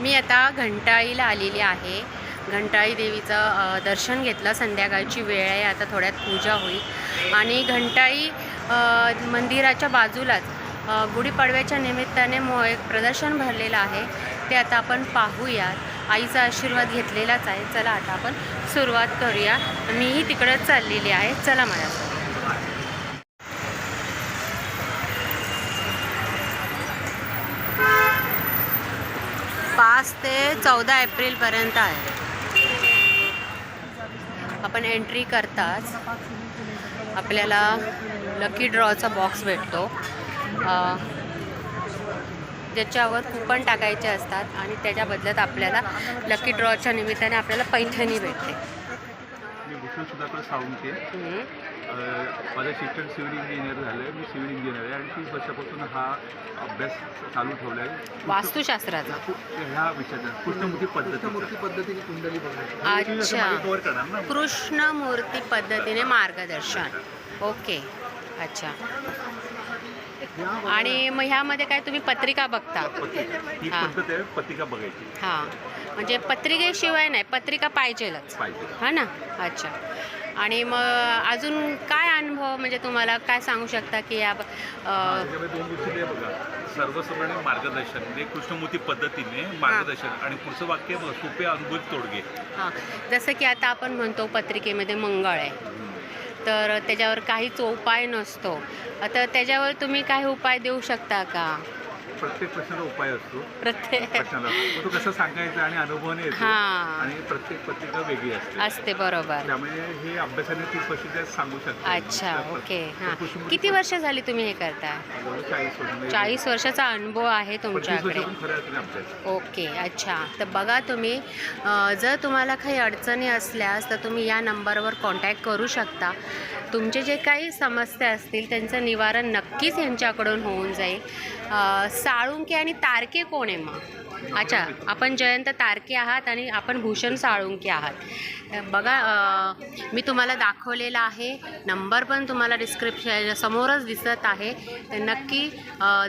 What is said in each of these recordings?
मी आता घंटाळीला आलेली आहे. घंटाळी देवीचं दर्शन घेतलं. संध्याकाळची वेळ आहे. आता थोड्यात पूजा होईल. आणि घंटाळी मंदिराच्या बाजूलाच गुढीपाडव्याच्या निमित्ताने मो एक प्रदर्शन भरलेलं आहे. ते आता आपण पाहूयात. आईचा आशीर्वाद घेतलेलाच आहे. चला आता आपण सुरुवात करूया मीही तिकडंच चाललेली आहे. चला मला पाच ते चौदा एप्रिलपर्यंत आहे. आपण एंट्री करताच आपल्याला लकी ड्रॉचा बॉक्स भेटतो. ज्याच्यावर कुपन टाकायचे असतात आणि त्याच्या बदल्यात आपल्याला लकी ड्रॉच्या निमित्ताने आपल्याला पैठणी भेटते. मी भूषण सुधाकर. अ, माझं शिक्षण सिव्हिल इंजिनियर झालं आहे मी सिव्हिल इंजिनियर आहे आणि तीस वर्षापासून हा अभ्यास चालू ठेवला आहे. वास्तुशास्त्राचा. ह्या विषयाचा कृष्णमुखी पद्धती मूर्ती पद्धतीने कुंडली बघायची. अच्छा. कव्हर करणार ना. कृष्णमूर्ती पद्धतीने मार्गदर्शन. ओके. अच्छा. आणि मग ह्यामध्ये काय तुम्ही पत्रिका बघता? पत्रिका. ही हा. पद्धत आहे पत्रिका बघायची. हां. म्हणजे पत्रिकेशिवाय नाही पत्रिका पाहिजेलच. पाहिजे. हा ना? अच्छा. आणि मग अजून काय अनुभव म्हणजे तुम्हाला काय सांगू शकता की या अ, त्याच्यामध्ये दोन गोष्टी ते बघा. सर्वसामान्य मार्गदर्शन म्हणजे कृष्णमूर्ती पद्धतीने मार्गदर्शन आणि पुढचं वाक्य बघा सोपे अनुभूत तोडगे. हां. जसं की आता आपण म्हणतो पत्रिकेमध्ये मंगळ आहे. तर त्याच्यावर काहीच उपाय नसतो. आता त्याच्यावर तुम्ही काही उपाय देऊ शकता का? प्रत्येक प्रश्नाला उपाय असतो. प्रत्येक प्रश्नाला मग तो कसं सांगायचा आणि अनुभवाने येतो हां. आणि प्रत्येक पत्रिका वेगळी असते. असते बरोबर. त्यामुळे हे अभ्यासाने तीस वर्ष सांगू शकतात अच्छा ओके. हां. किती वर्ष झाली तुम्ही हे जवळ चाळीस वर्ष चाळीस वर्षाचा अनुभव आहे पंचवीस तुमच्याकडे. वर्षातून खऱ्या अर्थाने अभ्यास. ओके अच्छा. तर बघा तुम्ही अ, जर तुम्हाला काही अडचणी असल्यास तर तुम्ही या नंबरवर कॉन्टॅक्ट करू शकता. तुमचे जे काही समस्या असतील त्यांचं निवारण नक्कीच यांच्याकडून होऊन जाईल. अ, साळुंके आणि तारके कोण आहे मग? अच्छा आपण जयंत तारके आहात आणि आपण भूषण साळुंके आहात. बघा मी तुम्हाला दाखवलेला आहे. नंबर पण तुम्हाला डिस्क्रिप्शन समोरच दिसत आहे. तर नक्की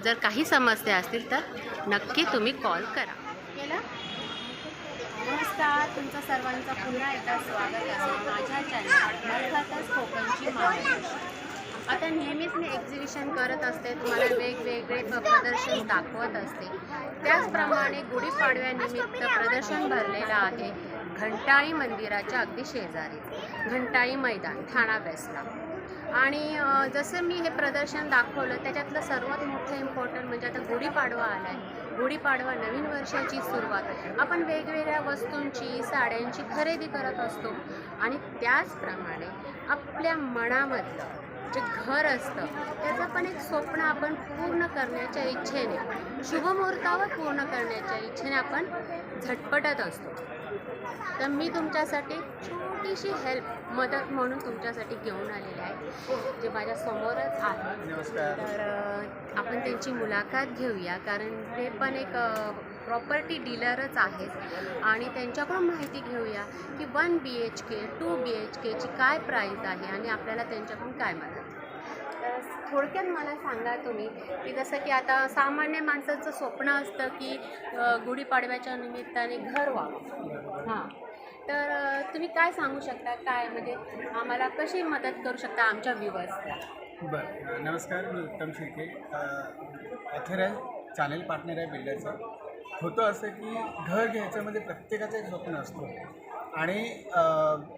जर काही समस्या असतील तर नक्की तुम्ही कॉल करा. केलं? नमस्कार तुमचं सर्वांचं पुन्हा एकदा स्वागत आहे. माझ्या चॅनल अर्थातच कोकणची माहिती आता नेहमीच मी एक्झिबिशन करत असते तुम्हाला वेगवेगळे प्रदर्शन दाखवत असते. त्याचप्रमाणे गुढीपाडव्यानिमित्त प्रदर्शन भरलेलं आहे घंटाळी मंदिराच्या अगदी शेजारी घंटाळी मैदान ठाणा वेस्टला आणि जसं मी हे प्रदर्शन दाखवलं त्याच्यातलं सर्वात मोठं इम्पॉर्टंट म्हणजे आता गुढीपाडवा आला आहे गुढीपाडवा नवीन वर्षाची सुरुवात. आपण वेगवेगळ्या वस्तूंची साड्यांची खरेदी करत असतो. आणि त्याचप्रमाणे आपल्या मनामधलं जे घर असतं त्याचं पण एक स्वप्न आपण पूर्ण करण्याच्या इच्छेने शुभमुहूर्तावर पूर्ण करण्याच्या इच्छेने आपण झटपटत असतो. तर मी तुमच्यासाठी छोटीशी हेल्प मदत म्हणून तुमच्यासाठी घेऊन आलेली आहे जे माझ्या समोरच आहे. तर आपण त्यांची मुलाखत घेऊया कारण ते पण एक प्रॉपर्टी डीलरच आहेत. आणि त्यांच्याकडून माहिती घेऊया की one B H K two B H केची काय प्राईस आहे आणि आपल्याला त्यांच्याकडून काय मदत थोडक्यात मला सांगा तुम्ही की जसं की आता सामान्य माणसाचं स्वप्न असतं की गुढीपाडव्याच्या निमित्ताने घर व्हावं. हां. तर तुम्ही काय सांगू शकता? काय? म्हणजे आम्हाला कशी मदत करू शकता आमच्या व्ह्युअर्सला बरं. नमस्कार मी उत्तम शिर्के. ऑथर चॅनल पार्टनर आहे बिल्डरचा होतं असं की घर घ्यायचं म्हणजे प्रत्येकाचं एक स्वप्न असतो. आणि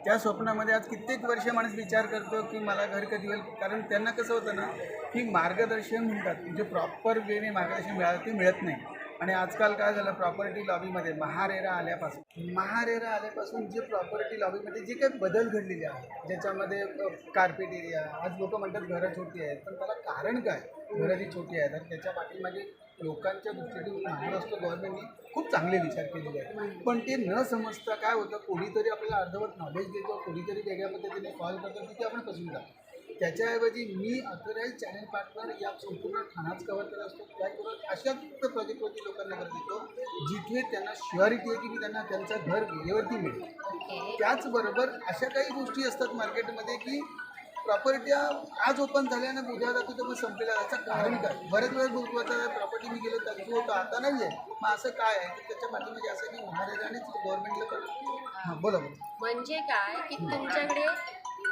त्या स्वप्नामध्ये आज कित्येक वर्ष माणूस विचार करतो की मला घर कधी होईल कारण त्यांना कसं होतं ना की मार्गदर्शन म्हणतात जे प्रॉपर वेने मार्गदर्शन मिळालं ते मिळत नाही. आणि आजकाल काय झालं प्रॉपर्टी लॉबीमध्ये महारेरा आल्यापासून महारेरा आल्यापासून जे प्रॉपर्टी लॉबीमध्ये जे काही बदल घडलेले आहेत ज्याच्यामध्ये कार्पेट एरिया आज लोक म्हणतात घरं छोटी आहेत पण त्याला कारण काय? घरं जी छोटी आहेत तर त्याच्या पाठीमागे लोकांच्या दृष्टीतून महाराष्ट्र गव्हर्नमेंटने खूप चांगले विचार केलेले आहेत. पण ते न समजता काय होतं कोणीतरी आपल्याला अर्धवट नॉलेज देतो कोणीतरी वेगळ्या पद्धतीने कॉल करतो तिथे आपण फसून जातो. त्याच्याऐवजी मी अथराईज चॅनल पार्टनर या संपूर्ण ठाणाच कव्हर करत असतो. काय करून अशा प्रोजेक्टवरती लोकांना करत देतो जिथे त्यांना शुअरिटी आहे की मी त्यांना त्यांचं घर वेळेवरती मिळेल. त्याचबरोबर अशा काही गोष्टी असतात मार्केटमध्ये की प्रॉपर्ट्या आज ओपन झाल्या आणि उद्या जातो तर मग संपेला. याचं कारण काय? बरेच वेळेस बघतो आता प्रॉपर्टी मी गेलो त्या दिवशी होतं. आता नाही आहे मग असं काय आहे? की त्याच्या पाठीमध्ये असं की महाराजांनीच गव्हर्नमेंटला पण बोला बोला. म्हणजे काय? की तुमच्याकडे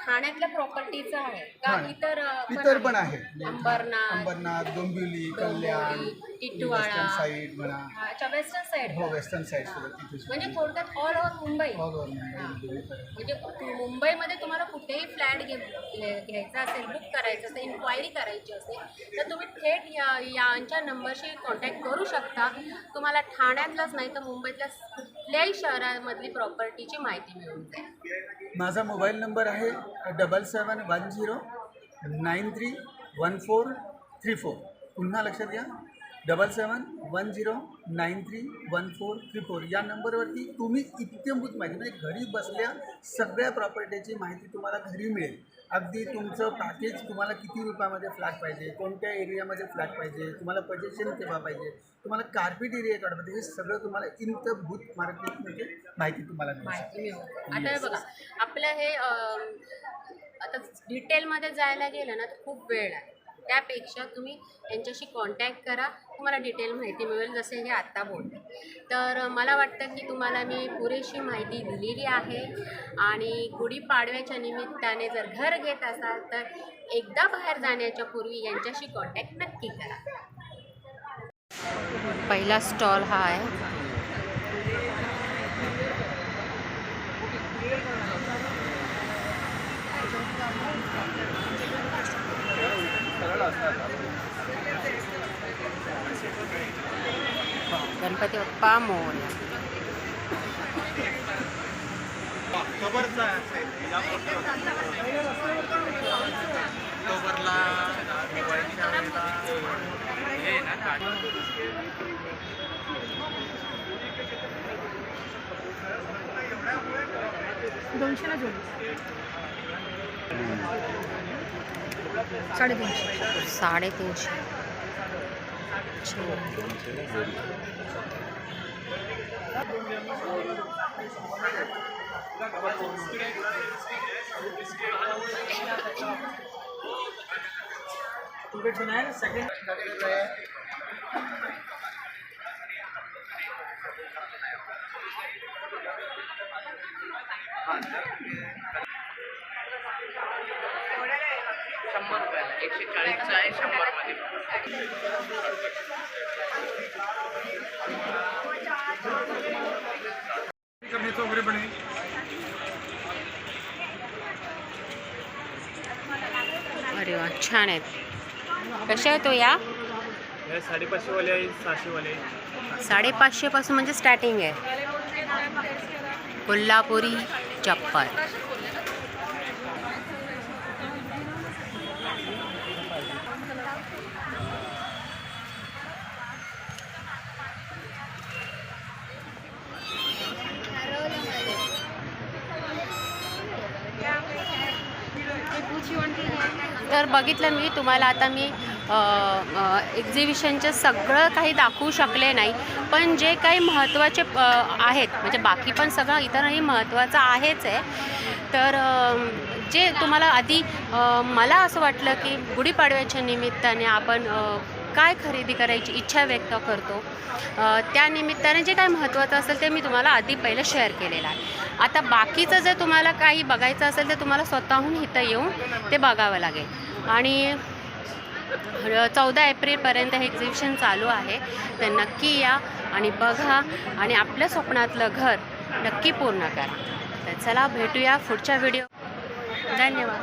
ठाण्यातल्या प्रॉपर्टीचं आहे. का हा. इतर अ, इतर पण आहे. अंबरनाथ अंबरनाथ डोंबिवली कल्याण डोंबिवली, टिटवाळा. वेस्टर्न साईड म्हणा अच्छा वेस्टर्न साईड हो वेस्टर्न साईड सुद्धा तिथे म्हणजे थोडक्यात all over Mumbai? All over Mumbai. म्हणजे तु- मुंबईमध्ये तुम्हाला कुठेही फ्लॅट घे घे- घ्यायचा असेल बुक करायचं असेल इन्क्वायरी करायची असेल तर तुम्ही थेट या यांच्या नंबरशी कॉन्टॅक्ट करू शकता. तुम्हाला ठाण्यातलंच नाही तर मुंबईतल्या कुठल्याही शहरामधली प्रॉपर्टीची माहिती मिळून जाईल. माझा मोबाईल नंबर आहे double seven one zero nine three one four three four. पुन्हा लक्षात घ्या. Double seven one zero nine three one four three four या नंबरवरती तुम्ही इत्यंभूत माहिती म्हणजे घरी बसल्या सगळ्या प्रॉपर्टीची माहिती तुम्हाला घरी मिळेल. अगदी तुमचं पॅकेज तुम्हाला किती रुपयामध्ये फ्लॅट पाहिजे कोणत्या एरियामध्ये फ्लॅट पाहिजे तुम्हाला पजेशन केव्हा पाहिजे तुम्हाला कार्पेट एरिया काढ पाहिजे हे सगळं तुम्हाला इंतभूत मार्केटमध्ये माहिती तुम्हाला मिळेल. माहिती मिळून आता हे बघा आपलं हे आता डिटेलमध्ये जायला गेलं ना तर खूप वेळ आहे त्यापेक्षा तुम्ही यांच्याशी कॉन्टॅक्ट करा. तुम्हाला डिटेल माहिती मिळेल जसे हे आत्ता बोलते तर मला वाटतं की तुम्हाला मी पुरेशी माहिती दिलेली आहे. आणि गुढीपाडव्याच्या निमित्ताने जर घर घेत असाल तर एकदा बाहेर जाण्याच्या पूर्वी यांच्याशी कॉन्टॅक्ट नक्की करा. पहिला स्टॉल हा आहे. गणपती बाप्पा मोर्या दोनशेला जोडी साडेतीनशे. साडेतीनशे एकशे चाळीसचं आहे शंभरमध्ये वगैरे पण अरे वा छान आहेत. कशा आहे तो या? हे आहे आहे. साडेपाचशेपासून म्हणजे स्टार्टिंग आहे. कोल्हापुरी चप्पल. तर बघितलं मी तुम्हाला आता मी एक्झिबिशनचं सगळं काही दाखवू शकले नाही. पण जे काही महत्त्वाचे आहेत म्हणजे बाकी पण सगळं इतरही महत्त्वाचं आहेच आहे. तर जे तुम्हाला आधी मला असं वाटलं की गुढीपाडव्याच्या निमित्ताने आपण काय खरेदी करायची इच्छा व्यक्त करतो त्यानिमित्ताने त्या निमित्ताने जे काय महत्त्वाचं असेल ते मी तुम्हाला आधी पहिलं शेअर केलेलं आहे. आता बाकीचं जर तुम्हाला काही बघायचं असेल तर तुम्हाला स्वतःहून इथं येऊन ते बघावं लागेल. आणि चौदा एप्रिलपर्यंत हे एक्झिबिशन चालू आहे. तर नक्की या आणि बघा आणि आपल्या स्वप्नातलं घर नक्की पूर्ण करा. तर चला भेटूया पुढच्या व्हिडिओ धन्यवाद.